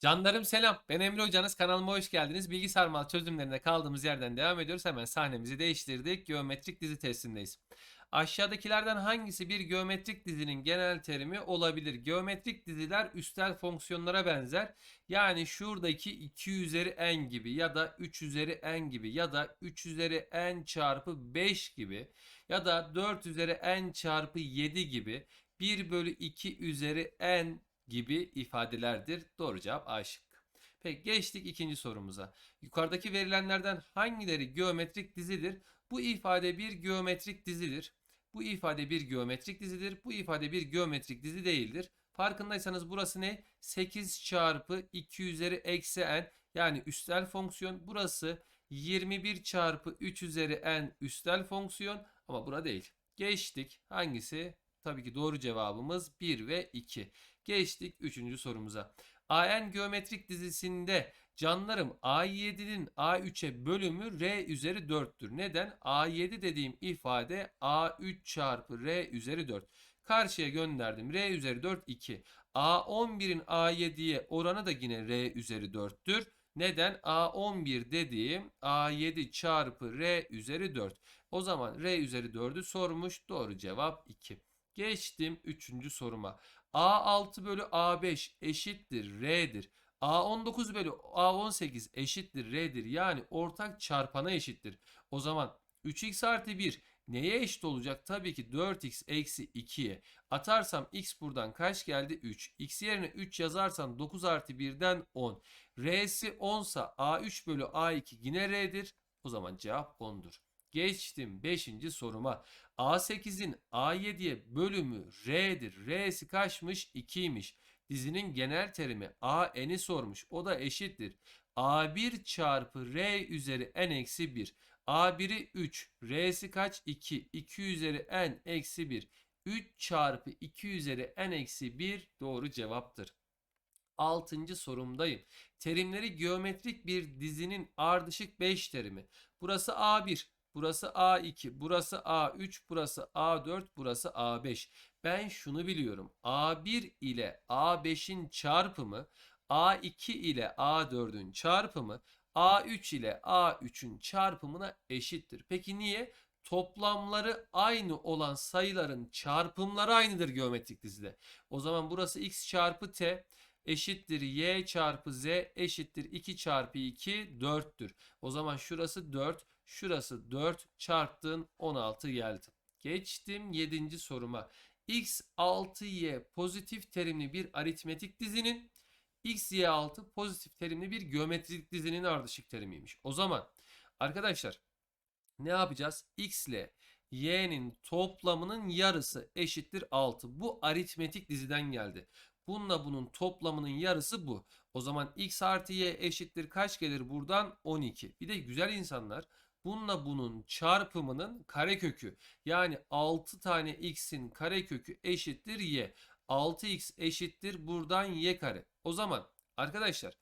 Canlarım selam. Ben Emre Hocanız. Kanalıma hoş geldiniz. Bilgi sarmal çözümlerine kaldığımız yerden devam ediyoruz. Hemen sahnemizi değiştirdik. Geometrik dizi testindeyiz. Aşağıdakilerden hangisi bir geometrik dizinin genel terimi olabilir? Geometrik diziler üstel fonksiyonlara benzer. Yani şuradaki 2 üzeri n gibi ya da 3 üzeri n gibi ya da 3 üzeri n çarpı 5 gibi ya da 4 üzeri n çarpı 7 gibi 1 bölü 2 üzeri n gibi ifadelerdir. Doğru cevap A şıkkı. Peki geçtik ikinci sorumuza. Yukarıdaki verilenlerden hangileri geometrik dizidir? Bu ifade bir geometrik dizidir. Bu ifade bir geometrik dizidir. Bu ifade bir geometrik dizi değildir. Farkındaysanız burası ne? 8 çarpı 2 üzeri eksi n yani üstel fonksiyon. Burası 21 çarpı 3 üzeri n üstel fonksiyon ama bura değil. Geçtik. Hangisi? Tabii ki doğru cevabımız 1 ve 2. Geçtik 3. sorumuza. AN geometrik dizisinde canlarım A7'nin A3'e bölümü R üzeri 4'tür. Neden? A7 dediğim ifade A3 çarpı R üzeri 4. Karşıya gönderdim. R üzeri 4 2. A11'in A7'ye oranı da yine R üzeri 4'tür. Neden? A11 dediğim A7 çarpı R üzeri 4. O zaman R üzeri 4'ü sormuş. Doğru cevap 2. Geçtim 3. soruma. A6 bölü A5 eşittir R'dir. A19 bölü A18 eşittir R'dir. Yani ortak çarpana eşittir. O zaman 3x artı 1 neye eşit olacak? Tabii ki 4x eksi 2'ye. Atarsam x buradan kaç geldi? 3. x yerine 3 yazarsam 9 artı 1'den 10. R'si 10 sa A3 bölü A2 yine R'dir. O zaman cevap 10'dur. Geçtim 5. soruma. A8'in A7'ye bölümü R'dir. R'si kaçmış? 2'ymiş. Dizinin genel terimi AN'i sormuş. O da eşittir. A1 çarpı R üzeri N eksi 1. A1'i 3. R'si kaç? 2. 2 üzeri N eksi 1. 3 çarpı 2 üzeri N eksi 1 doğru cevaptır. 6. sorumdayım. Terimleri geometrik bir dizinin ardışık 5 terimi. Burası A1. Burası A2, burası A3, burası A4, burası A5. Ben şunu biliyorum. A1 ile A5'in çarpımı A2 ile A4'ün çarpımı A3 ile A3'ün çarpımına eşittir. Peki niye? Toplamları aynı olan sayıların çarpımları aynıdır geometrik dizide. O zaman burası x çarpı t eşittir y çarpı z eşittir 2 çarpı 2 4'tür. O zaman şurası 4, şurası 4 çarptın 16 geldi. Geçtim 7. soruma. x 6y pozitif terimli bir aritmetik dizinin x y 6 pozitif terimli bir geometrik dizinin ardışık terimiymiş. O zaman arkadaşlar ne yapacağız? x ile y'nin toplamının yarısı eşittir 6. Bu aritmetik diziden geldi. Bununla bunun toplamının yarısı bu. O zaman x artı y eşittir kaç gelir buradan? 12. Bir de güzel insanlar bununla bunun çarpımının karekökü. Yani 6 tane x'in karekökü eşittir y. 6x eşittir buradan y kare. O zaman arkadaşlar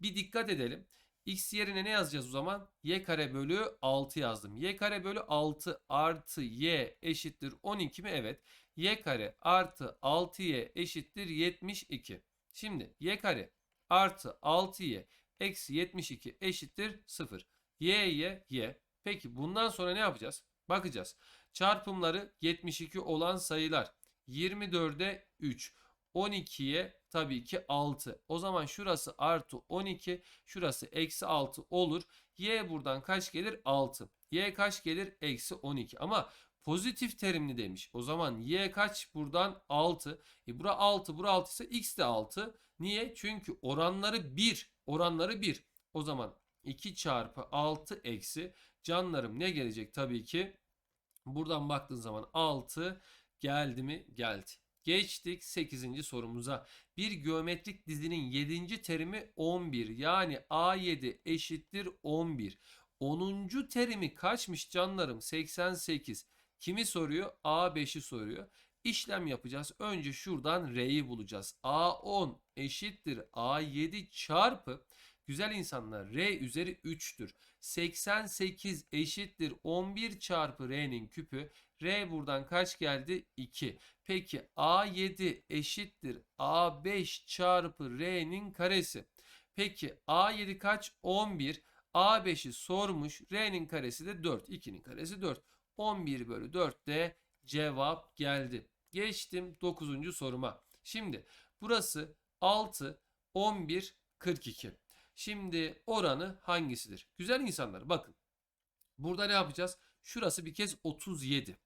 bir dikkat edelim. X yerine ne yazacağız o zaman? Y kare bölü 6 yazdım. Y kare bölü 6 artı y eşittir 12 mi? Evet y kare artı 6y eşittir 72. Şimdi y kare artı 6y eksi 72 eşittir 0. y y y. Peki bundan sonra ne yapacağız? Bakacağız. Çarpımları 72 olan sayılar. 24'e 3. 12'ye tabii ki 6. O zaman şurası artı 12. Şurası eksi 6 olur. Y buradan kaç gelir? 6. Y kaç gelir? Eksi 12. Ama pozitif terimli demiş. O zaman y kaç buradan 6. E bura 6 bura 6 ise x de 6. Niye? Çünkü oranları 1. Oranları 1. O zaman 2 çarpı 6 eksi canlarım ne gelecek tabii ki? Buradan baktığın zaman 6 geldi mi? Geldi. Geçtik 8. sorumuza. Bir geometrik dizinin 7. terimi 11. Yani A7 eşittir 11. 10. terimi kaçmış canlarım? 88. Kimi soruyor? A5'i soruyor. İşlem yapacağız. Önce şuradan R'yi bulacağız. A10 eşittir A7 çarpı güzel insanlar R üzeri 3'tür. 88 eşittir 11 çarpı R'nin küpü. R buradan kaç geldi? 2. Peki A7 eşittir A5 çarpı R'nin karesi. Peki A7 kaç? 11. A5'i sormuş. R'nin karesi de 4. 2'nin karesi 4. 11 bölü 4 de cevap geldi. Geçtim 9. soruma. Şimdi burası 6, 11, 42. Şimdi oranı hangisidir? Güzel insanlar bakın. Burada ne yapacağız? Şurası bir kez 37.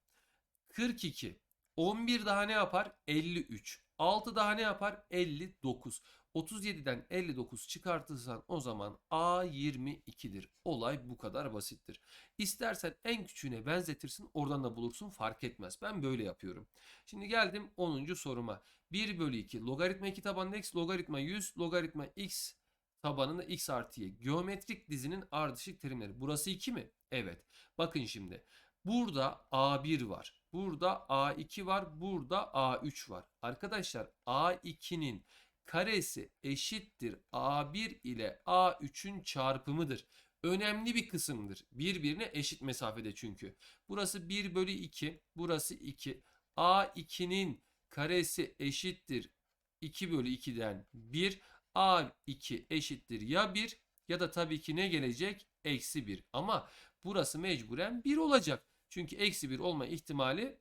42. 11 daha ne yapar? 53. 6 daha ne yapar? 59. 37'den 59 çıkartırsan o zaman A 22'dir. Olay bu kadar basittir. İstersen en küçüğüne benzetirsin oradan da bulursun fark etmez. Ben böyle yapıyorum. Şimdi geldim 10. soruma. 1 bölü 2 logaritma 2 tabanında x logaritma 100 logaritma x tabanında x artı y. Geometrik dizinin ardışık terimleri. Burası 2 mi? Evet. Bakın şimdi. Burada A1 var. Burada A2 var. Burada A3 var. Arkadaşlar A2'nin karesi eşittir A1 ile A3'ün çarpımıdır. Önemli bir kısımdır. Birbirine eşit mesafede çünkü. Burası 1 bölü 2. Burası 2. A2'nin karesi eşittir 2 bölü 2'den 1. A2 eşittir ya 1 ya da tabii ki ne gelecek? Eksi 1. Ama burası mecburen 1 olacak. Çünkü eksi 1 olma ihtimali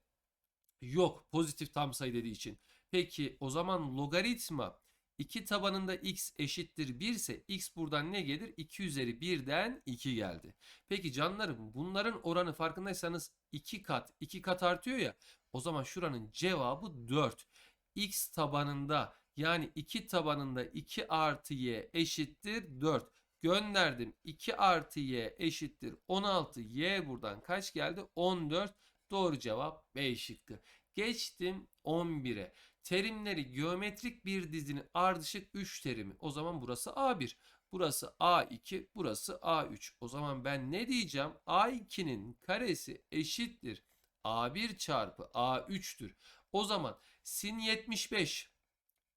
yok. Pozitif tam sayı dediği için. Peki o zaman logaritma 2 tabanında x eşittir 1 ise x buradan ne gelir? 2 üzeri 1'den 2 geldi. Peki canlarım bunların oranı farkındaysanız 2 kat 2 kat artıyor ya. O zaman şuranın cevabı 4. x tabanında yani 2 tabanında 2 artı y eşittir 4. Gönderdim 2 artı y eşittir 16. Y buradan kaç geldi? 14. Doğru cevap B şıkkı. Geçtim 11'e. Terimleri geometrik bir dizinin ardışık 3 terimi. O zaman burası A1. Burası A2. Burası A3. O zaman ben ne diyeceğim? A2'nin karesi eşittir. A1 çarpı A3'tür. O zaman sin 75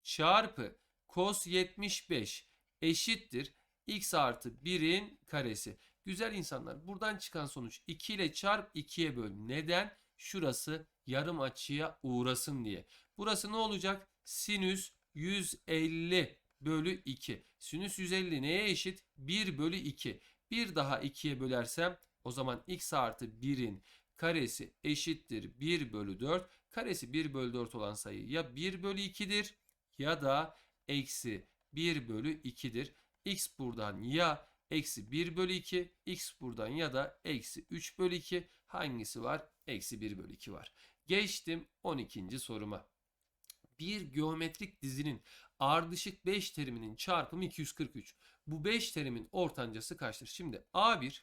çarpı kos 75 eşittir. x artı 1'in karesi. Güzel insanlar buradan çıkan sonuç 2 ile çarp 2'ye böl. Neden? Şurası yarım açıya uğrasın diye. Burası ne olacak? Sinüs 150 bölü 2. Sinüs 150 neye eşit? 1 bölü 2. Bir daha 2'ye bölersem o zaman x artı 1'in karesi eşittir 1 bölü 4. Karesi 1 bölü 4 olan sayı ya 1 bölü 2'dir ya da eksi 1 bölü 2'dir. x buradan ya eksi 1 bölü 2, x buradan ya da eksi 3 bölü 2 hangisi var? Eksi 1 bölü 2 var. Geçtim 12. soruma. Bir geometrik dizinin ardışık 5 teriminin çarpımı 243. Bu 5 terimin ortancası kaçtır? Şimdi A1,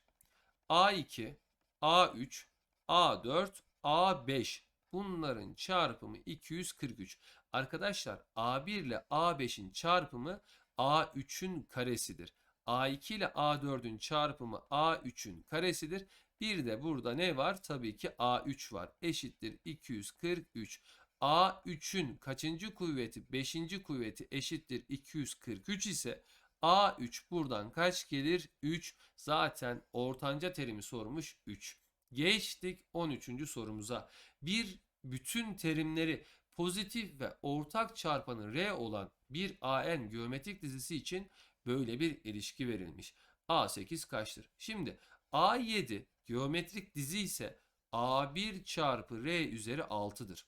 A2, A3, A4, A5 bunların çarpımı 243. Arkadaşlar A1 ile A5'in çarpımı A3'ün karesidir. A2 ile A4'ün çarpımı A3'ün karesidir. Bir de burada ne var? Tabii ki A3 var. Eşittir 243. A3'ün kaçıncı kuvveti? 5. kuvveti eşittir 243 ise A3 buradan kaç gelir? 3. Zaten ortanca terimi sormuş 3. Geçtik 13. sorumuza. Bir bütün terimleri pozitif ve ortak çarpanı R olan bir AN geometrik dizisi için böyle bir ilişki verilmiş. A8 kaçtır? Şimdi A7 geometrik dizi ise A1 çarpı R üzeri 6'dır.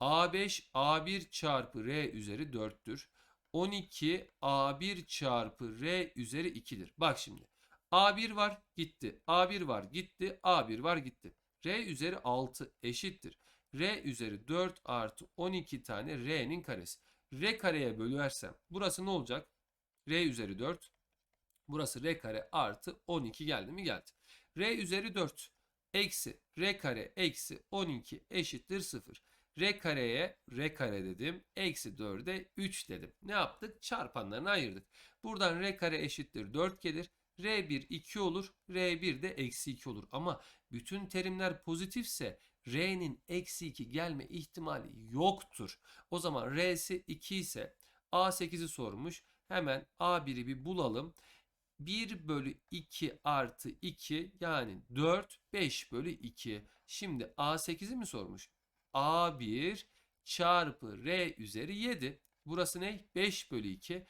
A5 A1 çarpı R üzeri 4'tür. 12 A1 çarpı R üzeri 2'dir. Bak şimdi. A1 var gitti. A1 var gitti. A1 var gitti. R üzeri 6 eşittir. R üzeri 4 artı 12 tane R'nin karesi. R kareye bölüversem burası ne olacak? R üzeri 4. Burası R kare artı 12 geldi mi? Geldi. R üzeri 4 eksi R kare eksi 12 eşittir 0. R kareye R kare dedim. Eksi 4'e 3 dedim. Ne yaptık? Çarpanlarını ayırdık. Buradan R kare eşittir 4 gelir. R1 2 olur. R1 de eksi 2 olur. Ama bütün terimler pozitifse R'nin eksi 2 gelme ihtimali yoktur. O zaman R'si 2 ise A8'i sormuş. Hemen A1'i bir bulalım. 1 bölü 2 artı 2 yani 4 5 bölü 2. Şimdi A8'i mi sormuş? A1 çarpı R üzeri 7. Burası ne? 5 bölü 2.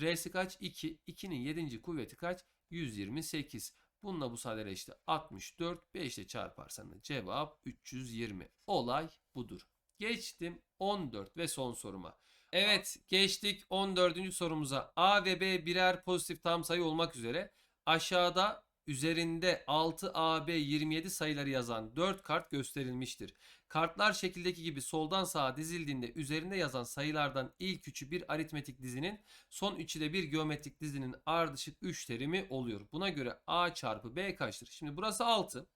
R'si kaç? 2. 2'nin 7. kuvveti kaç? 128. Bununla bu sadeleşti. 64. 5 ile çarparsan da cevap 320. Olay budur. Geçtim 14 ve son soruma. Evet geçtik 14. sorumuza. A ve B birer pozitif tam sayı olmak üzere aşağıda üzerinde 6AB 27 sayıları yazan 4 kart gösterilmiştir. Kartlar şekildeki gibi soldan sağa dizildiğinde üzerinde yazan sayılardan ilk üçü bir aritmetik dizinin son üçü de bir geometrik dizinin ardışık 3 terimi oluyor. Buna göre A çarpı B kaçtır? Şimdi burası 6.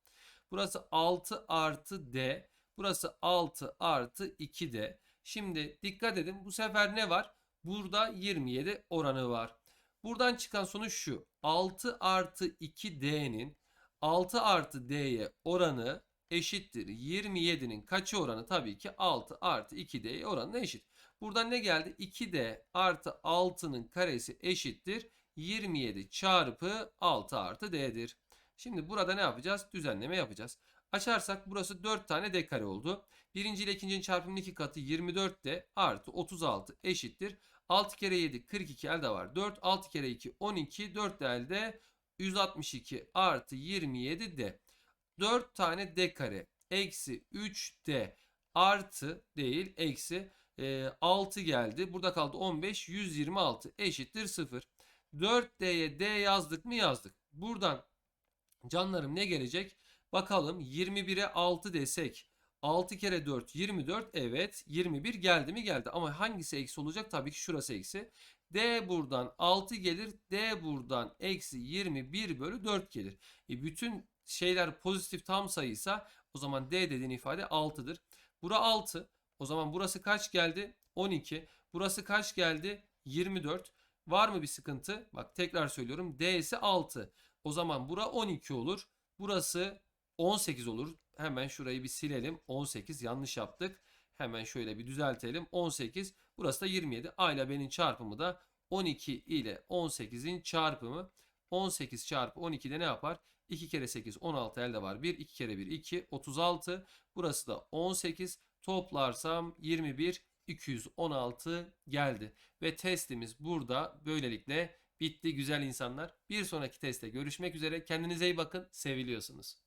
Burası 6 artı D. Burası 6 artı 2D. Şimdi dikkat edin bu sefer ne var? Burada 27 oranı var. Buradan çıkan sonuç şu. 6 artı 2D'nin 6 artı D'ye oranı eşittir. 27'nin kaçı oranı? Tabii ki 6 artı 2D'ye oranı eşit. Buradan ne geldi? 2D artı 6'nın karesi eşittir. 27 çarpı 6 artı D'dir. Şimdi burada ne yapacağız? Düzenleme yapacağız. Açarsak burası 4 tane D kare oldu. Birinci ile ikincinin çarpımının iki katı 24 D artı 36 eşittir. 6 kere 7 42 elde var. 4 6 kere 2 12 4 de elde 162 artı 27 D. 4 tane D kare eksi 3 D artı değil eksi e, 6 geldi. Burada kaldı 15 126 eşittir 0. 4D'ye D yazdık mı yazdık. Buradan canlarım ne gelecek? Bakalım 21'e 6 desek 6 kere 4 24 evet 21 geldi mi geldi. Ama hangisi eksi olacak? Tabii ki şurası eksi. D buradan 6 gelir. D buradan eksi 21 bölü 4 gelir. E bütün şeyler pozitif tam sayıysa o zaman D dediğin ifade 6'dır bura 6 o zaman burası kaç geldi? 12 burası kaç geldi? 24 var mı bir sıkıntı? Bak tekrar söylüyorum. D ise 6 o zaman bura 12 olur. Burası 18 olur. Hemen şurayı bir silelim. 18 yanlış yaptık. Hemen şöyle bir düzeltelim. 18. Burası da 27. A ile B'nin çarpımı da 12 ile 18'in çarpımı. 18 çarpı 12'de ne yapar? 2 kere 8 16 elde var. 1 2 kere 1 2 36. Burası da 18. Toplarsam 21 216 geldi. Ve testimiz burada böylelikle bitti güzel insanlar. Bir sonraki testte görüşmek üzere. Kendinize iyi bakın. Seviliyorsunuz.